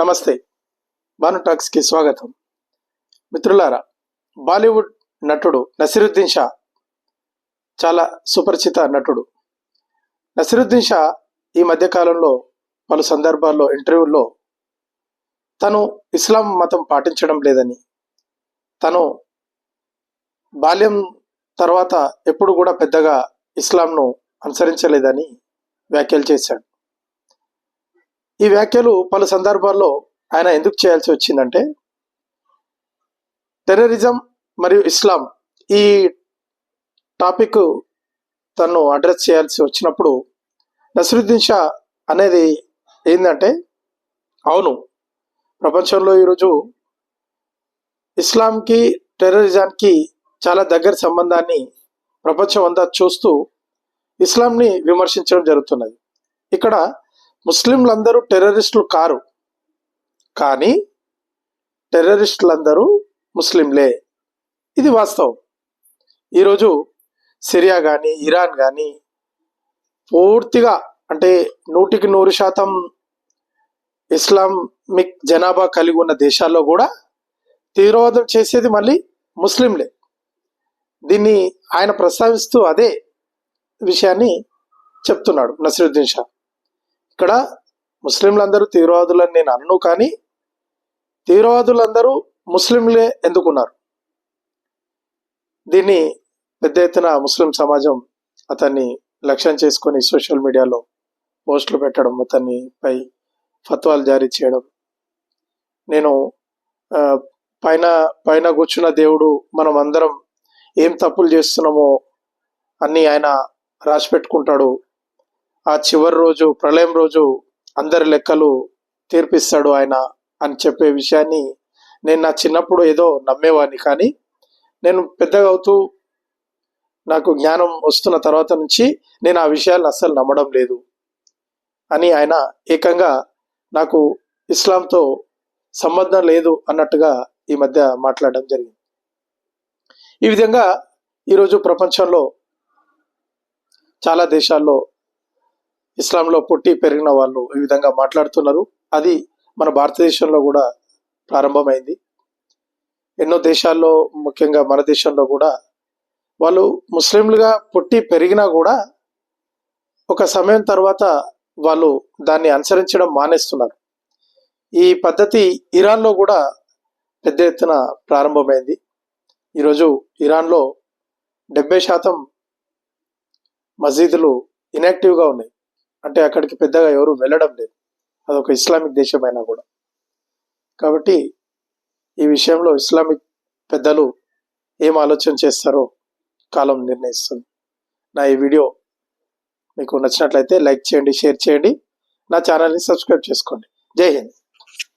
నమస్తే. భాను టాక్స్కి స్వాగతం. మిత్రులారా బాలీవుడ్ నటుడు నసిరుద్దీన్ షా చాలా సుపరిచిత నటుడు. నసిరుద్దీన్ షా ఈ మధ్యకాలంలో పలు సందర్భాల్లో ఇంటర్వ్యూల్లో తను ఇస్లాం మతం పాటించడం లేదని తను బాల్యం తర్వాత ఎప్పుడు కూడా పెద్దగా ఇస్లాంను అనుసరించలేదని వ్యాఖ్యలు చేశాడు. ఈ వ్యాఖ్యలు పలు సందర్భాల్లో ఆయన ఎందుకు చేయాల్సి వచ్చిందంటే టెర్రరిజం మరియు ఇస్లాం ఈ టాపిక్ తను అడ్రస్ చేయాల్సి వచ్చినప్పుడు నసరుద్దీన్ షా అనేది ఏంటంటే అవును ప్రపంచంలో ఈరోజు ఇస్లాంకి టెర్రరిజానికి చాలా దగ్గర సంబంధాన్ని ప్రపంచం అంతా చూస్తూ ఇస్లాంని విమర్శించడం జరుగుతున్నది. ఇక్కడ ముస్లింలందరూ టెర్రరిస్టులు కారు. కానీ టెర్రరిస్టులందరూ ముస్లింలే. ఇది వాస్తవం. ఈరోజు సిరియా కానీ ఇరాన్ కానీ పూర్తిగా అంటే నూటికి నూరు శాతం ఇస్లామిక్ జనాభా కలిగి ఉన్న దేశాల్లో కూడా తీవ్రవాదం చేసేది మళ్ళీ ముస్లింలే. దీన్ని ఆయన ప్రస్తావిస్తూ అదే విషయాన్ని చెప్తున్నాడు నసరుద్దీన్ షా. ఇక్కడ ముస్లింలందరూ తీవ్రవాదులని నేను అనను కానీ తీవ్రవాదులందరూ ముస్లింలే ఎందుకున్నారు? దీన్ని పెద్ద ఎత్తున ముస్లిం సమాజం అతన్ని లక్ష్యం చేసుకొని సోషల్ మీడియాలో పోస్టులు పెట్టడం అతన్ని పై ఫత్వాలు జారీ చేయడం. నేను పైన పైన కూర్చున్న దేవుడు మనం అందరం ఏం తప్పులు చేస్తున్నామో అన్నీ ఆయన రాసి పెట్టుకుంటాడు ఆ చివరి రోజు ప్రళయం రోజు అందరి లెక్కలు తీర్పిస్తాడు ఆయన అని చెప్పే విషయాన్ని నేను నా చిన్నప్పుడు ఏదో నమ్మేవాడిని. కానీ నేను పెద్దగా అవుతూ నాకు జ్ఞానం వస్తున్న తర్వాత నుంచి నేను ఆ విషయాలను అస్సలు నమ్మడం లేదు అని ఆయన ఏకంగా నాకు ఇస్లాంతో సంబంధం లేదు అన్నట్టుగా ఈ మధ్య మాట్లాడడం జరిగింది. ఈ విధంగా ఈరోజు ప్రపంచంలో చాలా దేశాల్లో ఇస్లాంలో పుట్టి పెరిగిన వాళ్ళు ఈ విధంగా మాట్లాడుతున్నారు. అది మన భారతదేశంలో కూడా ప్రారంభమైంది. ఎన్నో దేశాల్లో ముఖ్యంగా మన దేశంలో కూడా వాళ్ళు ముస్లింలుగా పుట్టి పెరిగినా కూడా ఒక సమయం తర్వాత వాళ్ళు దాన్ని అనుసరించడం మానేస్తున్నారు. ఈ పద్ధతి ఇరాన్లో కూడా పెద్ద ఎత్తున ప్రారంభమైంది. ఈరోజు ఇరాన్లో డెబ్బై శాతం మసీదులు ఇనాక్టివ్గా ఉన్నాయి. అంటే అక్కడికి పెద్దగా ఎవరు వెళ్ళడం లేదు. అదొక ఇస్లామిక్ దేశమైనా కూడా. కాబట్టి ఈ విషయంలో ఇస్లామిక్ పెద్దలు ఏం ఆలోచన చేస్తారో కాలం నిర్ణయిస్తుంది. నా ఈ వీడియో మీకు నచ్చినట్లయితే లైక్ చేయండి షేర్ చేయండి. నా ఛానల్ని సబ్స్క్రైబ్ చేసుకోండి. జై హింద్.